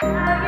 Bye.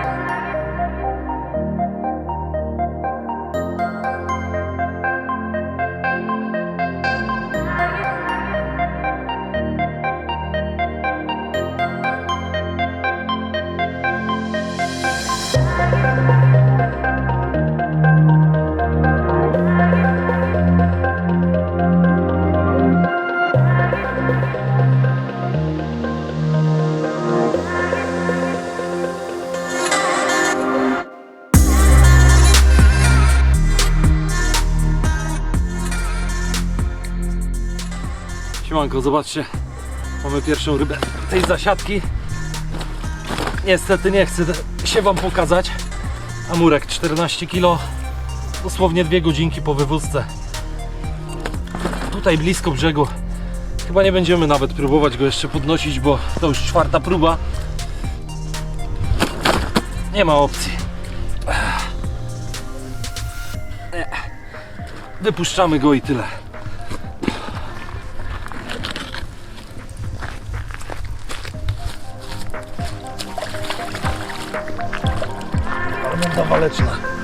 Siemanko, zobaczcie. Mamy pierwszą rybę tej zasiadki. Niestety nie chcę się Wam pokazać. Amurek 14 kg. Dosłownie dwie godzinki po wywózce. Tutaj blisko brzegu. Chyba nie będziemy nawet próbować go jeszcze podnosić, bo to już czwarta próba. Nie ma opcji. Wypuszczamy go i tyle. Runda waleczna.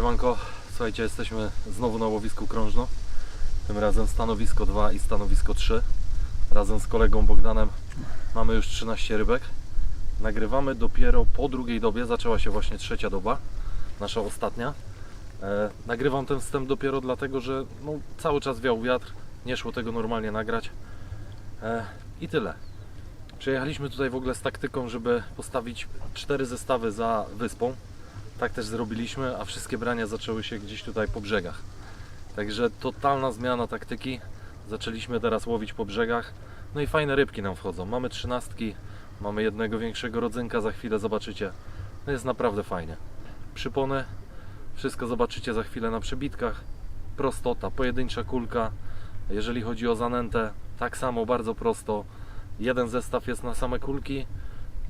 Siemanko, słuchajcie, jesteśmy znowu na łowisku krążno. Tym razem stanowisko 2 i stanowisko 3. Razem z kolegą Bogdanem mamy już 13 rybek. Nagrywamy dopiero po drugiej dobie, zaczęła się właśnie trzecia doba, nasza ostatnia. E, nagrywam ten wstęp dopiero dlatego, że no, cały czas wiał wiatr, nie szło tego normalnie nagrać. E, I tyle. Przyjechaliśmy tutaj w ogóle z taktyką, żeby postawić cztery zestawy za wyspą. Tak też zrobiliśmy, a wszystkie brania zaczęły się gdzieś tutaj po brzegach. Także totalna zmiana taktyki. Zaczęliśmy teraz łowić po brzegach. No i fajne rybki nam wchodzą. Mamy trzynastki, mamy jednego większego rodzynka, za chwilę zobaczycie. No jest naprawdę fajnie. Przypony, wszystko zobaczycie za chwilę na przebitkach. Prostota, pojedyncza kulka. Jeżeli chodzi o zanętę, tak samo bardzo prosto. Jeden zestaw jest na same kulki,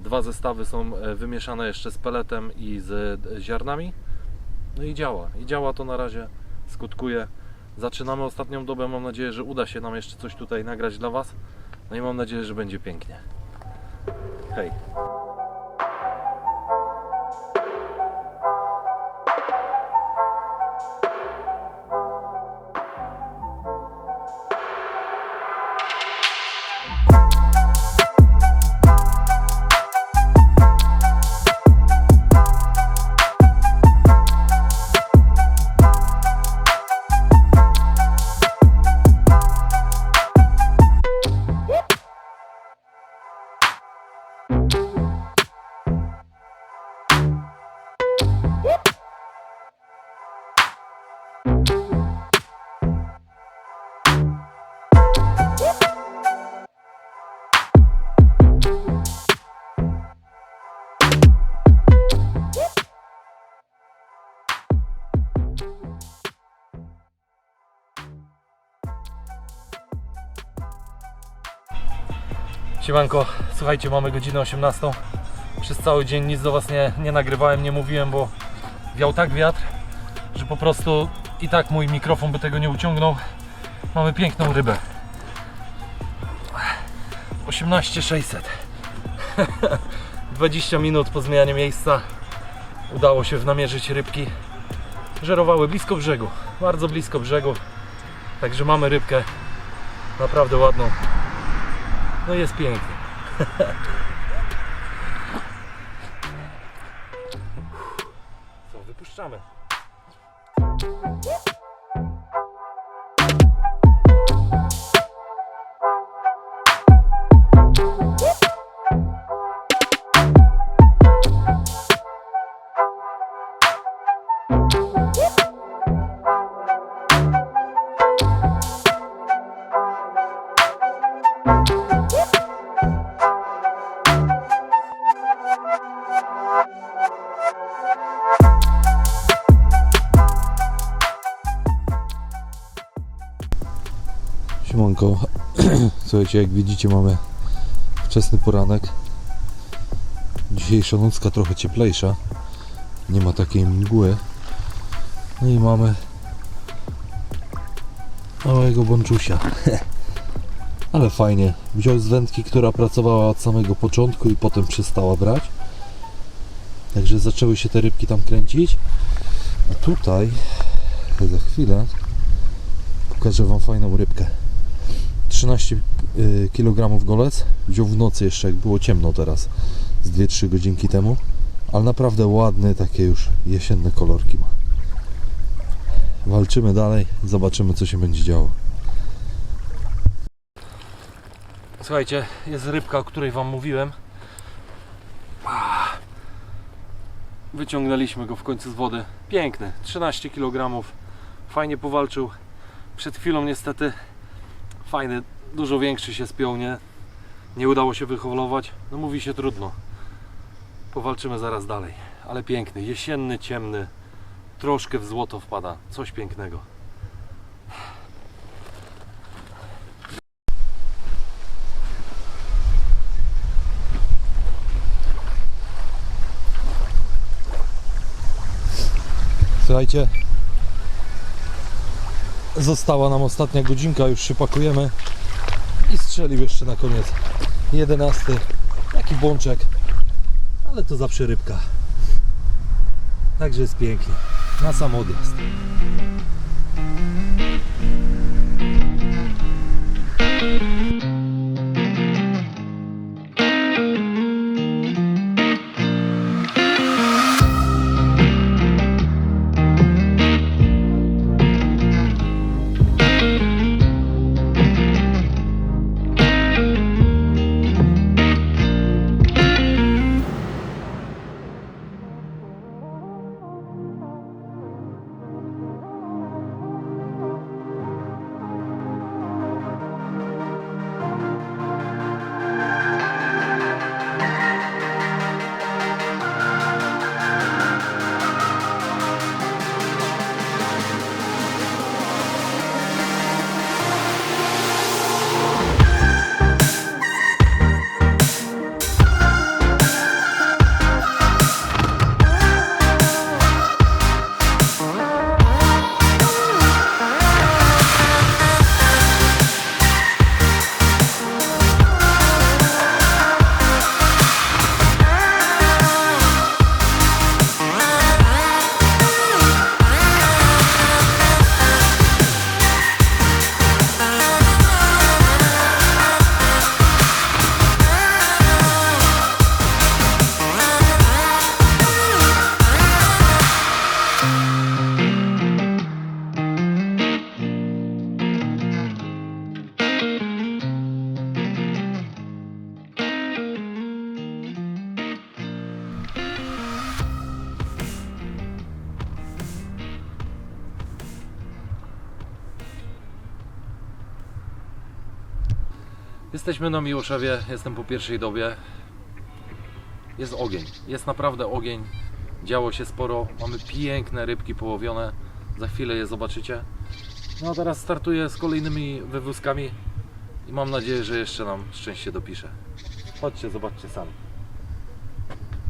Dwa zestawy są e, wymieszane jeszcze z peletem i z e, ziarnami. No i działa. I działa to na razie. Skutkuje. Zaczynamy ostatnią dobę. Mam nadzieję, że uda się nam jeszcze coś tutaj nagrać dla Was. No i mam nadzieję, że będzie pięknie. Hej. Siemanko, słuchajcie, mamy godzinę 18. Przez cały dzień nic do Was nie, nie nagrywałem, nie mówiłem, bo Wiał tak wiatr, że po prostu i tak mój mikrofon by tego nie uciągnął. Mamy piękną rybę. 18600. 20 minut po zmianie miejsca udało się namierzyć rybki. Żerowały blisko brzegu, bardzo blisko brzegu. Także mamy rybkę naprawdę ładną. No jest pięknie. Co, wypuszczamy. Słuchajcie, jak widzicie mamy wczesny poranek. Dzisiejsza nocka trochę cieplejsza, nie ma takiej mgły. No i mamy małego bączusia. Ale fajnie, wziął z wędki, która pracowała od samego początku i potem przestała brać. Także zaczęły się te rybki tam kręcić. A tutaj, za chwilę, pokażę Wam fajną rybkę. 13 y, kg golec. Wziął w nocy jeszcze, jak było ciemno teraz, z 2-3 godzinki temu. Ale naprawdę ładny, takie już jesienne kolorki ma. Walczymy dalej, zobaczymy co się będzie działo. Słuchajcie, jest rybka, o której Wam mówiłem. Ah. Wyciągnęliśmy go w końcu z wody. Piękny, 13 kg. Fajnie powalczył. Przed chwilą niestety fajny, dużo większy się spiął, nie? Nie udało się wyholować. No mówi się trudno. Powalczymy zaraz dalej. Ale piękny, jesienny, ciemny. Troszkę w złoto wpada. Coś pięknego. Słuchajcie, została nam ostatnia godzinka, już się pakujemy i strzelił jeszcze na koniec 11. Taki bączek, ale to zawsze rybka. Także jest pięknie. Na sam odjazd. Jesteśmy na Miłoszewie, jestem po pierwszej dobie. Jest ogień, jest naprawdę ogień. Działo się sporo, mamy piękne rybki połowione. Za chwilę je zobaczycie. No a teraz startuję z kolejnymi wywózkami i mam nadzieję, że jeszcze nam szczęście dopisze. Chodźcie, zobaczcie sami.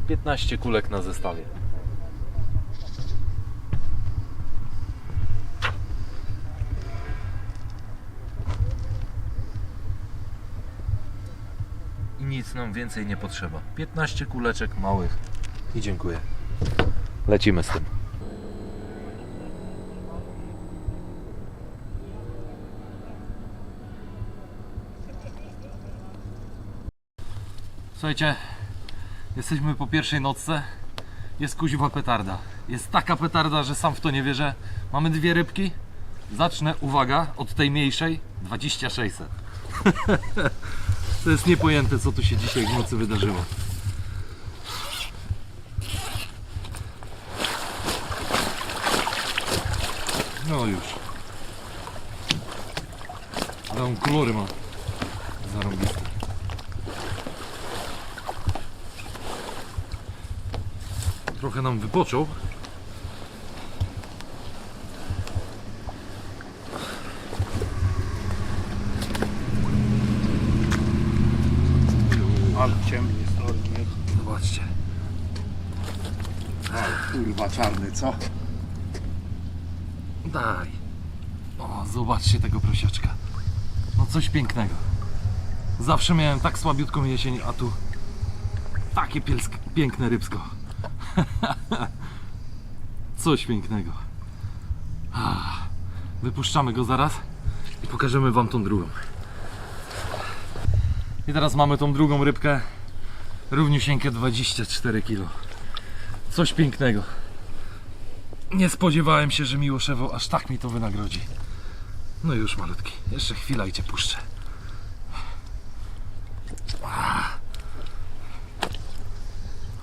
15 kulek na zestawie. Nic nam więcej nie potrzeba. 15 kuleczek małych i dziękuję. Lecimy z tym. Słuchajcie, jesteśmy po pierwszej nocce. Jest kuźwa petarda. Jest taka petarda, że sam w to nie wierzę. Mamy dwie rybki. Zacznę, uwaga, od tej mniejszej. 2600. to jest niepojęte, co tu się dzisiaj w nocy wydarzyło. No już. Ale on kolory ma. Zarąbiste. Trochę nam wypoczął. Ale ciemnie stoi, nie? Zobaczcie. Ale czarny, co? Daj. O, zobaczcie tego prosiaczka. No coś pięknego. Zawsze miałem tak słabiutką jesień, a tu takie pielsk- piękne rybsko. coś pięknego. Wypuszczamy go zaraz i pokażemy wam tą drugą. I teraz mamy tą drugą rybkę. Równiusieńkie 24 kg. Coś pięknego. Nie spodziewałem się, że Miłoszewo aż tak mi to wynagrodzi. No już malutki, jeszcze chwila i cię puszczę.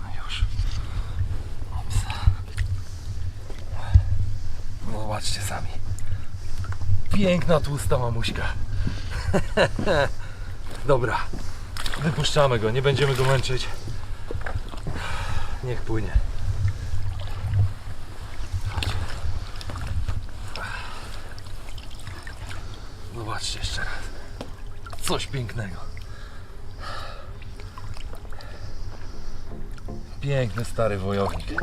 No już. No zobaczcie sami. Piękna tłusta mamuśka. Dobra, wypuszczamy go, nie będziemy go męczyć. Niech płynie. Zobaczcie jeszcze raz. Coś pięknego. Piękny stary wojownik.